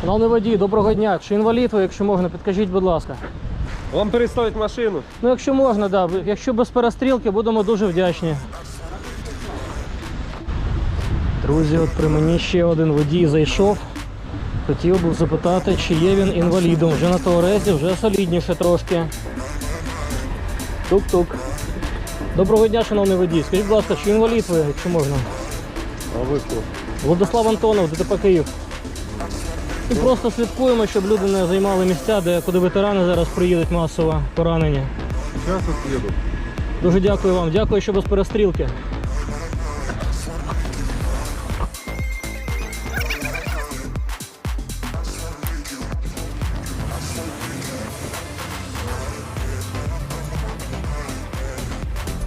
Шановний водій, доброго дня. Чи інвалід ви, якщо можна, підкажіть, будь ласка. Вам переставить машину. Ну, якщо можна, да. Якщо без перестрілки, будемо дуже вдячні. Друзі, от при мені ще один водій зайшов. Хотів би запитати, чи є він інвалідом. Вже на Туарезі, вже солідніше трошки. Тук-тук. Доброго дня, шановний водій. Скажіть, будь ласка, чи інвалід ви, якщо можна? А ви хто? Владислав Антонов, ДТП Київ. І просто слідкуємо, щоб люди не займали місця, де куди ветерани зараз приїдуть масово поранені. Зараз їду. Дуже дякую вам. Дякую, що без перестрілки.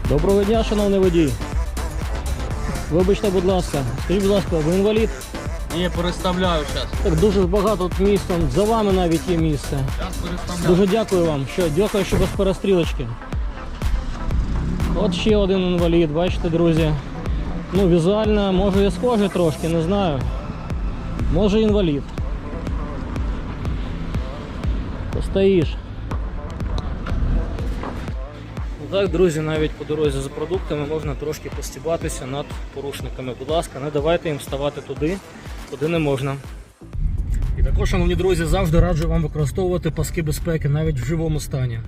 Доброго дня, шановний водій. Вибачте, будь ласка. Скажіть, будь ласка, ви інвалід? Ні, переставляю зараз. Так дуже багато тут місць, за вами навіть є місце. Зараз переставляю. Дуже дякую вам. Що, дякую, що без перестрілочки. От ще один інвалід, бачите, друзі. Ну, візуально, може і схожий трошки, не знаю. Може інвалід. Постоїш. Ну Так, друзі, навіть по дорозі за продуктами можна трошки постібатися над порушниками. Будь ласка, не давайте їм вставати туди, куди не можна. І також, шановні друзі, завжди раджу вам використовувати паски безпеки навіть в живому стані.